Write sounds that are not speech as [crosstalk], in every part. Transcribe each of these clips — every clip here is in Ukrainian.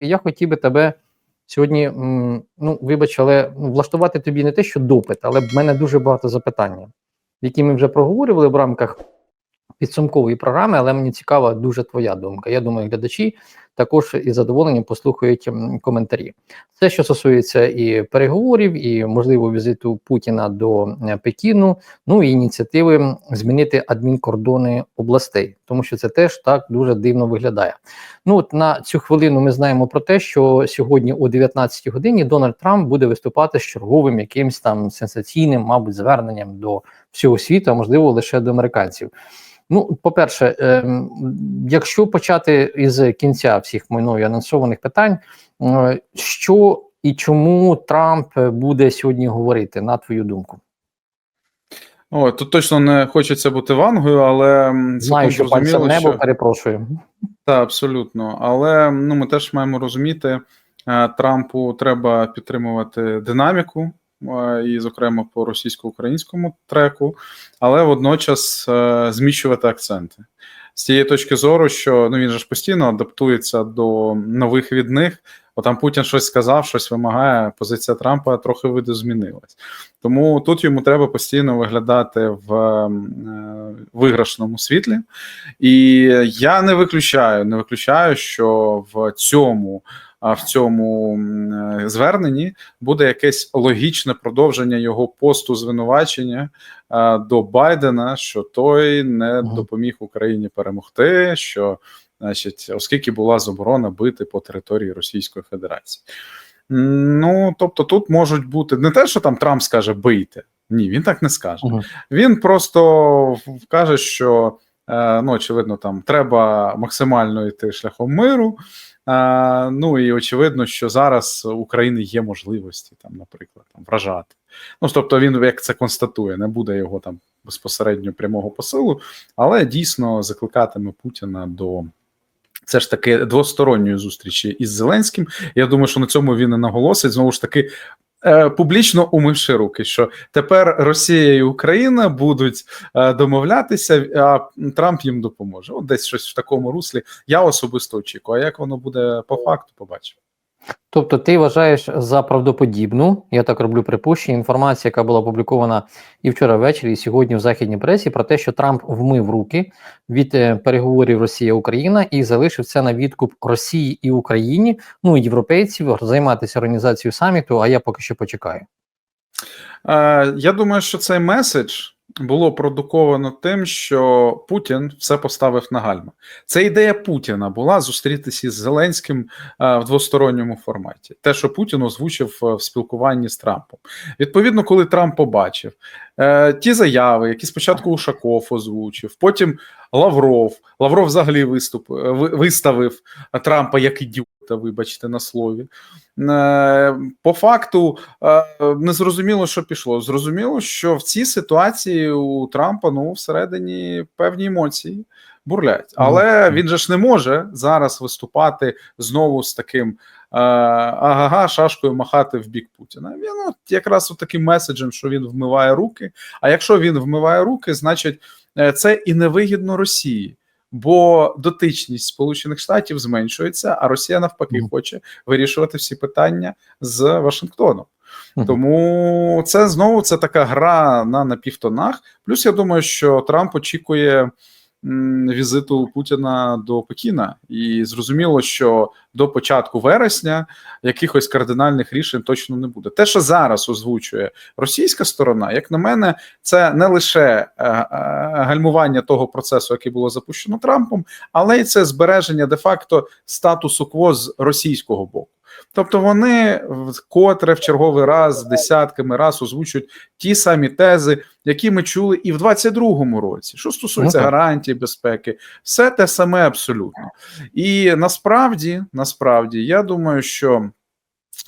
Я хотів би тебе сьогодні, ну вибач, але ну, влаштувати тобі не те, що допит, але в мене дуже багато запитань, які ми вже проговорювали в рамках підсумкової програми, але мені цікава дуже твоя думка. Я думаю, глядачі також із задоволенням послухають коментарі. Це що стосується і переговорів, і можливо візиту Путіна до е, Пекіну, ну і ініціативи змінити адмінкордони областей, тому що це теж так дуже дивно виглядає. Ну от на цю хвилину ми знаємо про те, що сьогодні о 19 годині Дональд Трамп буде виступати з черговим якимсь там сенсаційним, мабуть, зверненням до всього світу, а можливо лише до американців. Ну, по-перше, ем, якщо почати із кінця всіх мною анонсованих питань, е, що і чому Трамп буде сьогодні говорити, на твою думку? О, тут точно не хочеться бути вангою, але Знаю, що пальцем небо, що... перепрошую. Так, абсолютно. Але ну, ми теж маємо розуміти, е, Трампу треба підтримувати динаміку, е, і, зокрема, по російсько-українському треку, але водночас е, зміщувати акценти. З тієї точки зору, що ну він же ж постійно адаптується до нових від них. От там Путін щось сказав, щось вимагає. Позиція Трампа трохи видозмінилась. Тому тут йому треба постійно виглядати в е, виграшному світлі. І я не виключаю, не виключаю, що в цьому. В цьому е, зверненні буде якесь логічне продовження його посту звинувачення е, до Байдена, що той не допоміг Україні перемогти. Що, значить, оскільки була заборона бити по території Російської Федерації. Ну тобто, тут можуть бути не те, що там Трамп скаже бийте. Ні, він так не скаже. Мгм. Він просто каже, що ну, очевидно, там треба максимально йти шляхом миру. Е, Ну і очевидно, що зараз у України є можливості, там, наприклад, там вражати. Ну, тобто, він як це констатує, не буде його там безпосередньо прямого посилу, але дійсно закликатиме Путіна до. Це ж таки двосторонньої зустрічі із Зеленським. Я думаю, що на цьому він і наголосить знову ж таки. Е, Публічно умивши руки, що тепер Росія і Україна будуть е, домовлятися, а Трамп їм допоможе. От десь щось в такому руслі. Я особисто очікую. А як воно буде по факту, побачимо. Тобто, ти вважаєш за правдоподібну, я так роблю припущення, інформація, яка була опублікована і вчора ввечері, і сьогодні в західній пресі, про те, що Трамп вмив руки від е, переговорів Росія-Україна і залишив це на відкуп Росії і Україні, ну і європейців займатися організацією саміту. А я поки що почекаю. Е, я думаю, що цей меседж було продуковано тим, що Путін все поставив на гальма. Це ідея Путіна була зустрітися із Зеленським е, в двосторонньому форматі. Те, що Путін озвучив е, в спілкуванні з Трампом. Відповідно, коли Трамп побачив е, ті заяви, які спочатку Ушаков озвучив, потім Лавров. Лавров взагалі виступ виставив Трампа як ідіота, вибачте на слові. Е, По факту е, не зрозуміло, що пішло. Зрозуміло, що в цій ситуації у Трампа ну всередині певні емоції бурлять. Але Мгм. він же ж не може зараз виступати знову з таким е, ага, шашкою махати в бік Путіна. Він от якраз от таким меседжем, що він вмиває руки. А якщо він вмиває руки, значить це і невигідно Росії. Бо дотичність Сполучених Штатів зменшується, а Росія навпаки Мгм. хоче вирішувати всі питання з Вашингтоном. Мгм. Тому це знову це така гра на напівтонах. Плюс я думаю, що Трамп очікує візиту Путіна до Пекіна, і зрозуміло, що до початку вересня якихось кардинальних рішень точно не буде. Те, що зараз озвучує російська сторона, як на мене, це не лише е, е, гальмування того процесу, який було запущено Трампом, але й це збереження де-факто статусу кво з російського боку. Тобто вони вкотре в черговий раз десятками раз озвучують ті самі тези, які ми чули і в 22-му році. Що стосується Ну, гарантії безпеки, все те саме абсолютно. І насправді, насправді, я думаю, що.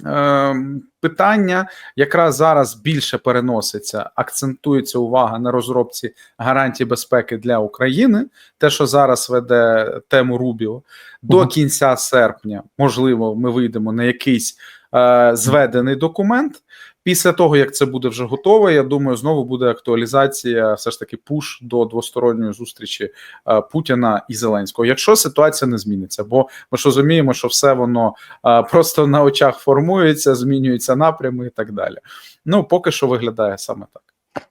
Е, питання якраз зараз більше переноситься, акцентується увага на розробці гарантій безпеки для України. Те, що зараз веде тему Рубіо, до кінця серпня, можливо, ми вийдемо на якийсь е, зведений документ. Після того, як це буде вже готове, я думаю, знову буде актуалізація, все ж таки, пуш до двосторонньої зустрічі е, Путіна і Зеленського. Якщо ситуація не зміниться, бо ми ж розуміємо, що все воно е, просто на очах формується, змінюються напрями і так далі. Ну поки що виглядає саме так.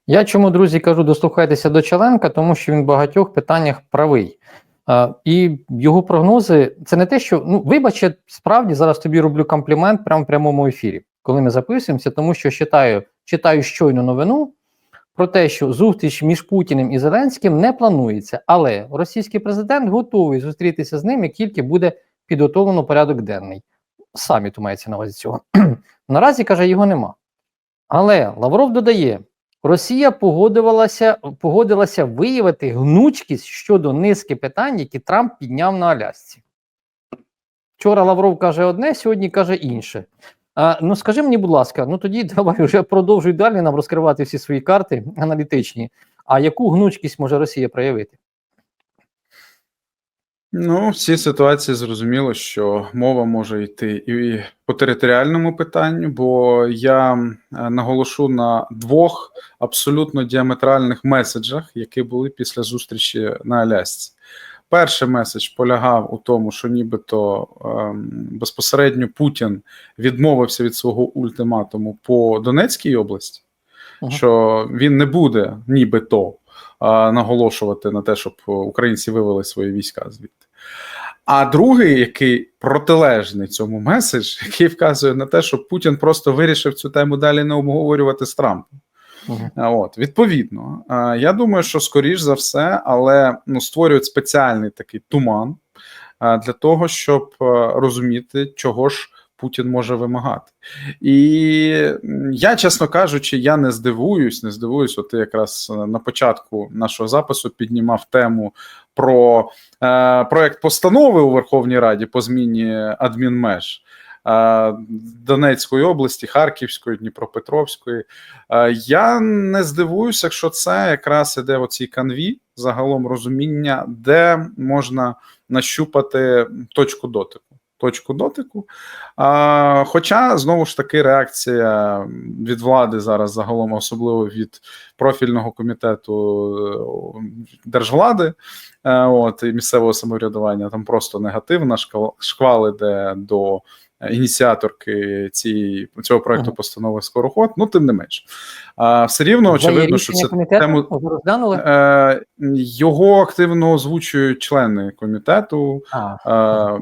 Я чому, друзі, кажу, дослухайтеся до Челенка, тому що він в багатьох питаннях правий. А, і його прогнози це не те, що ну, вибач, я справді зараз тобі роблю комплімент прямо в прямому ефірі, коли ми записуємося, тому що читаю, читаю щойно новину про те, що зустріч між Путіним і Зеленським не планується, але російський президент готовий зустрітися з ним, як тільки буде підготовлено порядок денний. Саміту мається на увазі цього. [clears throat] Наразі каже, його нема. Але Лавров додає. Росія погодилася, погодилася виявити гнучкість щодо низки питань, які Трамп підняв на Алясці. Вчора Лавров каже одне, сьогодні каже інше. Ну скажи мені, будь ласка, ну тоді давай вже продовжуй далі нам розкривати всі свої карти аналітичні. А яку гнучкість може Росія проявити? Ну, в цій ситуації зрозуміло, що мова може йти і по територіальному питанню, бо я наголошу на двох абсолютно діаметральних меседжах, які були після зустрічі на Алясці. Перший меседж полягав у тому, що нібито ем, безпосередньо Путін відмовився від свого ультиматуму по Донецькій області, Ага. що він не буде нібито а, наголошувати на те, щоб українці вивели свої війська звідти. А другий, який протилежний цьому меседж, [laughs] який вказує на те, що Путін просто вирішив цю тему далі не обговорювати з Трампом. Мгм. А, От, відповідно, я думаю, що скоріш за все, але ну, створюють спеціальний такий туман для того, щоб розуміти, чого ж Путін може вимагати. І я, чесно кажучи, я не здивуюсь, не здивуюсь. От ти якраз е, на початку нашого запису піднімав тему про е, проект постанови у Верховній Раді по зміні адмінмеж. Е, Донецької області, Харківської, Дніпропетровської. Е, Я не здивуюся, якщо це якраз іде в цій канві загалом розуміння, де можна нащупати точку дотику. Точку дотику. А, хоча знову ж таки реакція від влади зараз загалом, особливо від профільного комітету е, держвлади, е, от і місцевого самоврядування, там просто негативна шквал іде до ініціаторки цієї цього проекту Ага. постанови скороход. Ну тим не менш, а все рівно очевидно, що це тему розглянули? Е, його активно озвучують члени комітету. А, Е,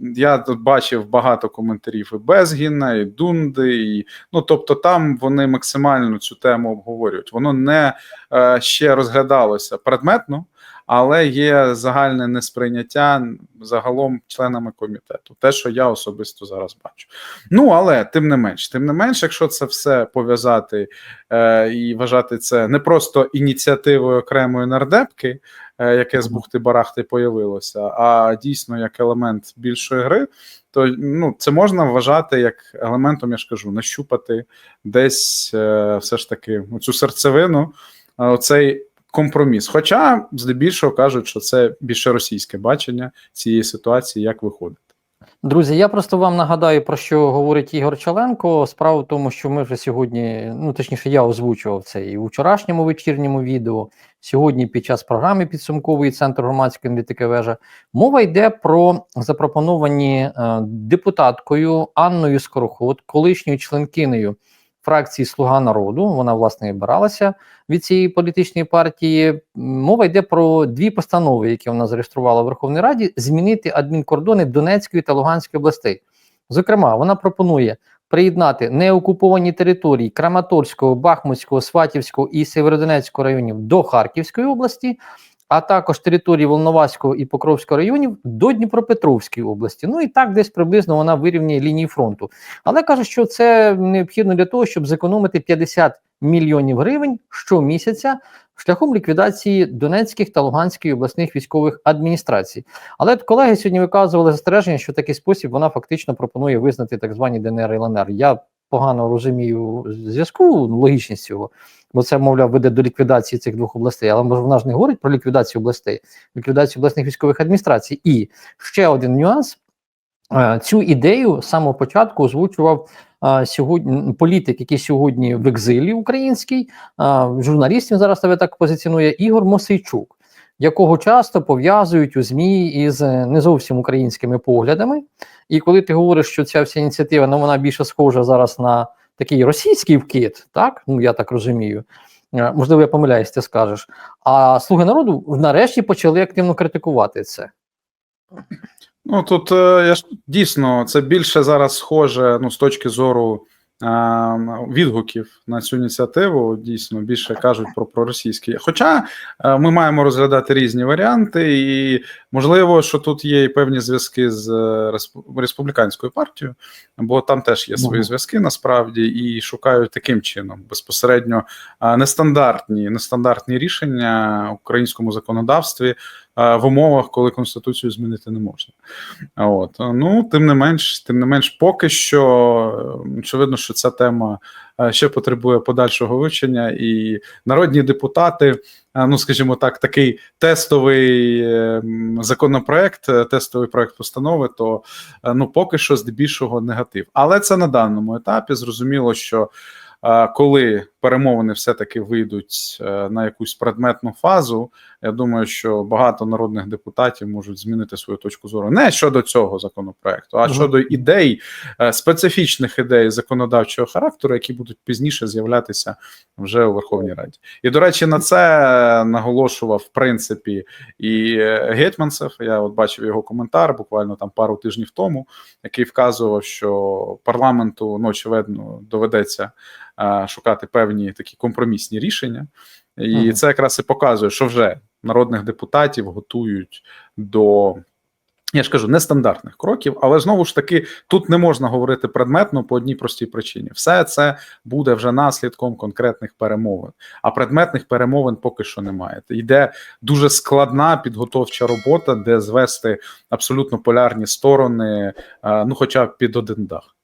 я тут бачив багато коментарів і Безгіна, і Дунди. І, ну тобто, там вони максимально цю тему обговорюють. Воно не е, ще розглядалося предметно, але є загальне несприйняття загалом членами комітету. Те, що я особисто зараз бачу. Ну але тим не менш, тим не менш, якщо це все пов'язати е, і вважати це не просто ініціативою окремої нардепки, е, яке з бухти барахти появилося, а дійсно як елемент більшої гри, то ну це можна вважати як елементом, я ж кажу, нащупати десь е, все ж таки цю серцевину, е, оцей компроміс. Хоча здебільшого кажуть, що це більше російське бачення цієї ситуації, як виходить. Друзі, я просто вам нагадаю, про що говорить Ігор Чаленко. Справа в тому, що ми вже сьогодні, ну точніше, я озвучував це і у вчорашньому вечірньому відео. Сьогодні, під час програми підсумкової центру громадської аналітики вежа, мова йде про запропоновані е, депутаткою Анною Скороход, колишньою членкинею фракції Слуга народу. Вона власне і обиралася від цієї політичної партії. Мова йде про дві постанови, які вона зареєструвала в Верховній Раді, змінити адмінкордони Донецької та Луганської областей. Зокрема, вона пропонує приєднати неокуповані території Краматорського, Бахмутського, Сватівського і Северодонецького районів до Харківської області, а також території Волноваського і Покровського районів до Дніпропетровської області. Ну і так десь приблизно вона вирівнює лінії фронту. Але каже, що це необхідно для того, щоб зекономити 50 мільйонів гривень щомісяця шляхом ліквідації Донецьких та Луганських обласних військових адміністрацій. Але колеги сьогодні виказували застереження, що в такий спосіб вона фактично пропонує визнати так звані ДНР і ЛНР. Я погано розумію зв'язку, логічність цього, бо це, мовляв, веде до ліквідації цих двох областей. Але може вона ж не говорить про ліквідацію областей, ліквідацію обласних військових адміністрацій. І ще один нюанс. Е, Цю ідею з самого початку озвучував е, сьогодні політик, який сьогодні в екзилі український, е, журналістів зараз себе так позиціонує Ігор Мосейчук, якого часто пов'язують у ЗМІ із не зовсім українськими поглядами. І коли ти говориш, що ця вся ініціатива ну, вона більше схожа зараз на такий російський вкид, так ну я так розумію. Е, Можливо, я помиляюсь, ти скажеш. А слуги народу нарешті почали активно критикувати це. Ну тут е, я ж дійсно це більше зараз схоже ну, з точки зору відгуків на цю ініціативу. Дійсно більше кажуть про проросійські. Хоча е, ми маємо розглядати різні варіанти, і можливо, що тут є і певні зв'язки з е, республіканською партією, бо там теж є свої зв'язки насправді, і шукають таким чином безпосередньо нестандартні, нестандартні рішення в українському законодавстві в умовах, коли конституцію змінити не можна. От ну тим не менш, тим не менш, поки що е, очевидно, що ця тема е, ще потребує подальшого вивчення, і народні депутати, е, ну скажімо так, такий тестовий е, законопроект, е, тестовий проект постанови, то ну поки що здебільшого негатив. Але це на даному етапі зрозуміло, що. Коли перемовини все-таки вийдуть е, на якусь предметну фазу, я думаю, що багато народних депутатів можуть змінити свою точку зору не щодо цього законопроекту, а щодо ідей, е, специфічних ідей законодавчого характеру, які будуть пізніше з'являтися вже у Верховній Раді. І до речі, на це наголошував в принципі і е, Гетьманцев. Я от бачив його коментар буквально там пару тижнів тому, який вказував, що парламенту ну, очевидно доведеться шукати певні такі компромісні рішення. І Мгм. це якраз і показує, що вже народних депутатів готують до. Я ж кажу, нестандартних кроків, але знову ж таки тут не можна говорити предметно по одній простій причині. Все це буде вже наслідком конкретних перемовин. А предметних перемовин поки що немає. Йде дуже складна підготовча робота, де звести абсолютно полярні сторони, е, ну хоча б під один дах.